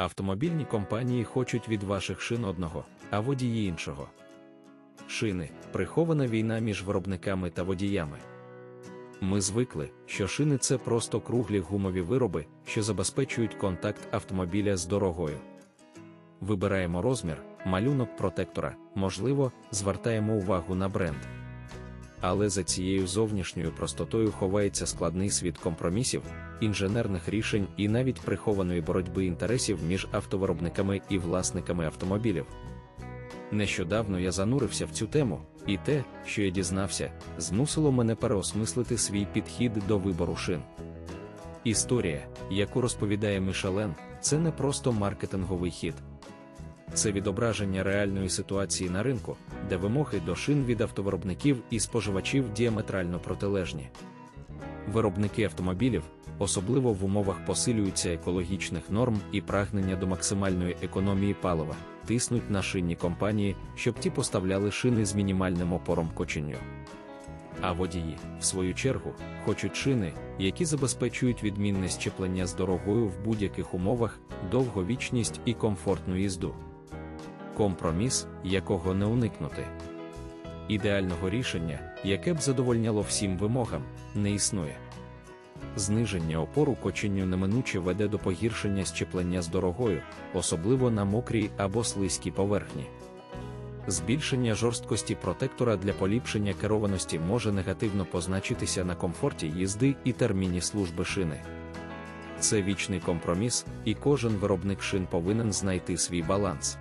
Автомобільні компанії хочуть від ваших шин одного, а водії іншого. Шини прихована війна між виробниками та водіями. Ми звикли, що шини це просто круглі гумові вироби, що забезпечують контакт автомобіля з дорогою. Вибираємо розмір, малюнок протектора, можливо, звертаємо увагу на бренд. Але за цією зовнішньою простотою ховається складний світ компромісів, інженерних рішень і навіть прихованої боротьби інтересів між автовиробниками і власниками автомобілів. Нещодавно я занурився в цю тему, і те, що я дізнався, змусило мене переосмислити свій підхід до вибору шин. Історія, яку розповідає Мішелен, це не просто маркетинговий хід. Це відображення реальної ситуації на ринку, де вимоги до шин від автовиробників і споживачів діаметрально протилежні. Виробники автомобілів, особливо в умовах посилюються екологічних норм і прагнення до максимальної економії палива, тиснуть на шинні компанії, щоб ті поставляли шини з мінімальним опором коченню. А водії, в свою чергу, хочуть шини, які забезпечують відмінне щеплення з дорогою в будь-яких умовах, довговічність і комфортну їзду. Компроміс, якого не уникнути. Ідеального рішення, яке б задовольняло всім вимогам, не існує. Зниження опору коченню неминуче веде до погіршення щеплення з дорогою, особливо на мокрій або слизькій поверхні. Збільшення жорсткості протектора для поліпшення керованості може негативно позначитися на комфорті їзди і терміні служби шини. Це вічний компроміс, і кожен виробник шин повинен знайти свій баланс.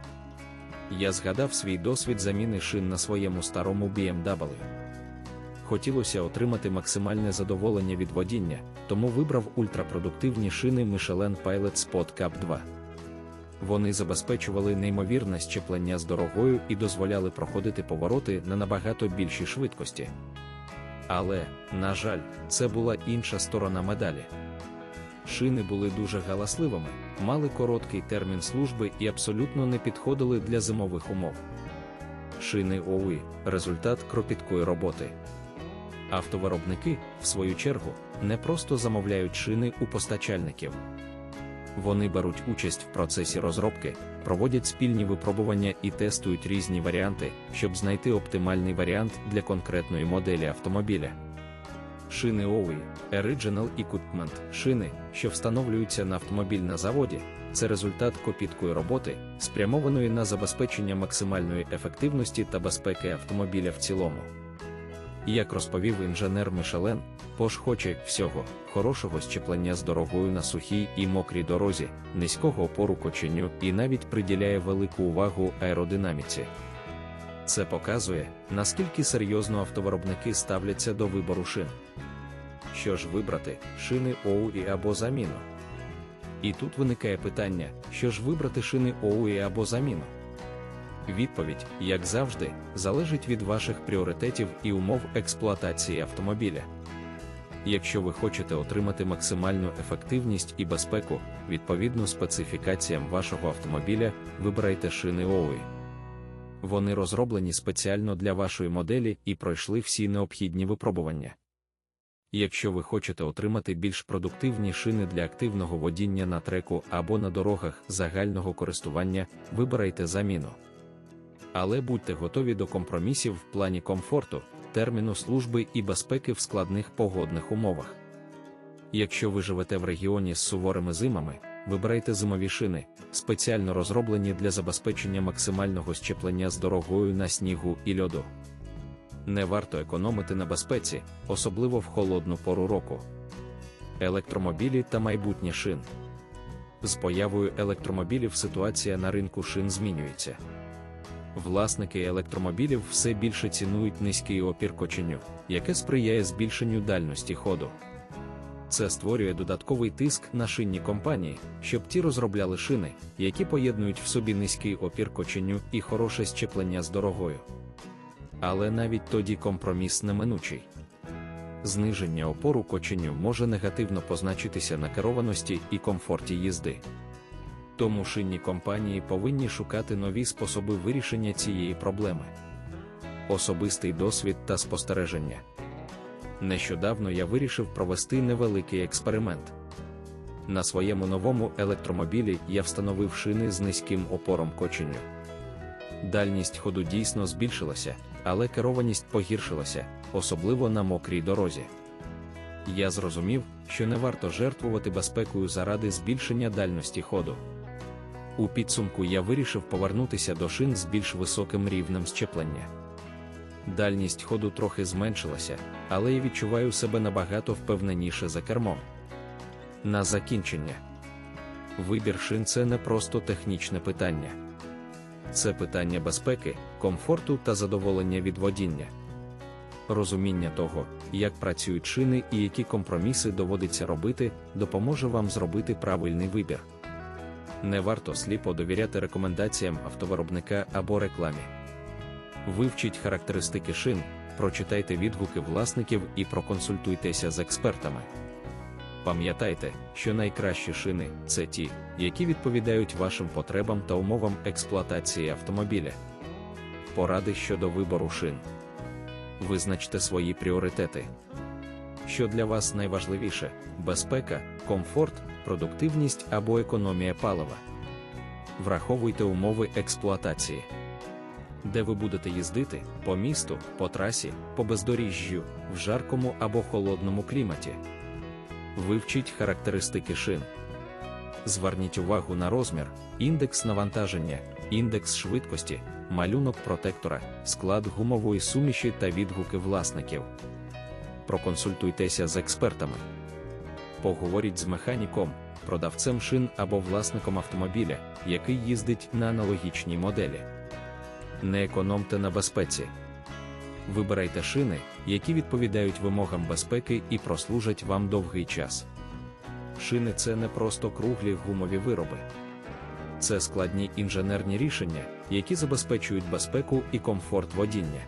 Я згадав свій досвід заміни шин на своєму старому BMW. Хотілося отримати максимальне задоволення від водіння, тому вибрав ультрапродуктивні шини Michelin Pilot Spot Cup 2. Вони забезпечували неймовірне щеплення з дорогою і дозволяли проходити повороти на набагато більшій швидкості. Але, на жаль, це була інша сторона медалі. Шини були дуже галасливими, мали короткий термін служби і абсолютно не підходили для зимових умов. Шини ОУІ результат кропіткої роботи. Автовиробники, в свою чергу, не просто замовляють шини у постачальників. Вони беруть участь в процесі розробки, проводять спільні випробування і тестують різні варіанти, щоб знайти оптимальний варіант для конкретної моделі автомобіля. Шини OUI Original Equipment шини, що встановлюються на автомобіль на заводі, це результат копіткої роботи, спрямованої на забезпечення максимальної ефективності та безпеки автомобіля в цілому. Як розповів інженер Мишелен, Пош хоче всього хорошого щеплення з дорогою на сухій і мокрій дорозі, низького опору коченю і навіть приділяє велику увагу аеродинаміці. Це показує, наскільки серйозно автовиробники ставляться до вибору шин. Що ж вибрати, шини ОУІ або заміну? І тут виникає питання, що ж вибрати шини ОУІ або заміну? Відповідь, як завжди, залежить від ваших пріоритетів і умов експлуатації автомобіля. Якщо ви хочете отримати максимальну ефективність і безпеку, відповідно специфікаціям вашого автомобіля, вибирайте шини ОУІ. Вони розроблені спеціально для вашої моделі і пройшли всі необхідні випробування. Якщо ви хочете отримати більш продуктивні шини для активного водіння на треку або на дорогах загального користування, вибирайте заміну. Але будьте готові до компромісів в плані комфорту, терміну служби і безпеки в складних погодних умовах. Якщо ви живете в регіоні з суворими зимами, вибирайте зимові шини, спеціально розроблені для забезпечення максимального щеплення з дорогою на снігу і льоду. Не варто економити на безпеці, особливо в холодну пору року. Електромобілі та майбутнє шин. З появою електромобілів ситуація на ринку шин змінюється. Власники електромобілів все більше цінують низький опір коченю, яке сприяє збільшенню дальності ходу. Це створює додатковий тиск на шинні компанії, щоб ті розробляли шини, які поєднують в собі низький опір коченю і хороше щеплення з дорогою. Але навіть тоді компроміс неминучий. Зниження опору коченю може негативно позначитися на керованості і комфорті їзди. Тому шинні компанії повинні шукати нові способи вирішення цієї проблеми. Особистий досвід та спостереження. Нещодавно я вирішив провести невеликий експеримент. На своєму новому електромобілі я встановив шини з низьким опором коченню. Дальність ходу дійсно збільшилася, але керованість погіршилася, особливо на мокрій дорозі. Я зрозумів, що не варто жертвувати безпекою заради збільшення дальності ходу. У підсумку я вирішив повернутися до шин з більш високим рівнем щеплення. Дальність ходу трохи зменшилася, але я відчуваю себе набагато впевненіше за кермом. На закінчення. Вибір шин це не просто технічне питання. Це питання безпеки, комфорту та задоволення від водіння. Розуміння того, як працюють шини і які компроміси доводиться робити, допоможе вам зробити правильний вибір. Не варто сліпо довіряти рекомендаціям автовиробника або рекламі. Вивчіть характеристики шин, прочитайте відгуки власників і проконсультуйтеся з експертами. Пам'ятайте, що найкращі шини це ті, які відповідають вашим потребам та умовам експлуатації автомобіля. Поради щодо вибору шин. Визначте свої пріоритети. Що для вас найважливіше: безпека, комфорт, продуктивність або економія палива. Враховуйте умови експлуатації. Де ви будете їздити по місту, по трасі, по бездоріжжю, в жаркому або холодному кліматі. Вивчіть характеристики шин. Зверніть увагу на розмір, індекс навантаження, індекс швидкості, малюнок протектора, склад гумової суміші та відгуки власників. Проконсультуйтеся з експертами. Поговоріть з механіком, продавцем шин або власником автомобіля, який їздить на аналогічній моделі. Не економте на безпеці. Вибирайте шини, які відповідають вимогам безпеки і прослужать вам довгий час. Шини це не просто круглі гумові вироби. Це складні інженерні рішення, які забезпечують безпеку і комфорт водіння.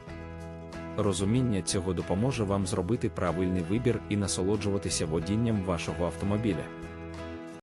Розуміння цього допоможе вам зробити правильний вибір і насолоджуватися водінням вашого автомобіля.